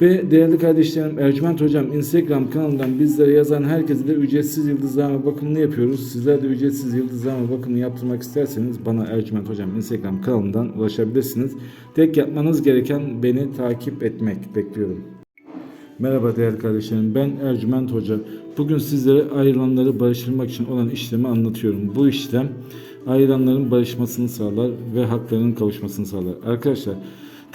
Ve değerli kardeşlerim Ercüment Hocam Instagram kanalından bizlere yazan herkese de ücretsiz yıldızlama bakımını yapıyoruz. Sizler de ücretsiz yıldızlama bakımını yaptırmak isterseniz bana Ercüment Hocam Instagram kanalından ulaşabilirsiniz. Tek yapmanız gereken beni takip etmek bekliyorum. Merhaba değerli kardeşlerim ben Ercüment Hoca. Bugün sizlere ayrılanları barıştırmak için olan işlemi anlatıyorum. Bu işlem ayrılanların barışmasını sağlar ve haklarının kavuşmasını sağlar. Arkadaşlar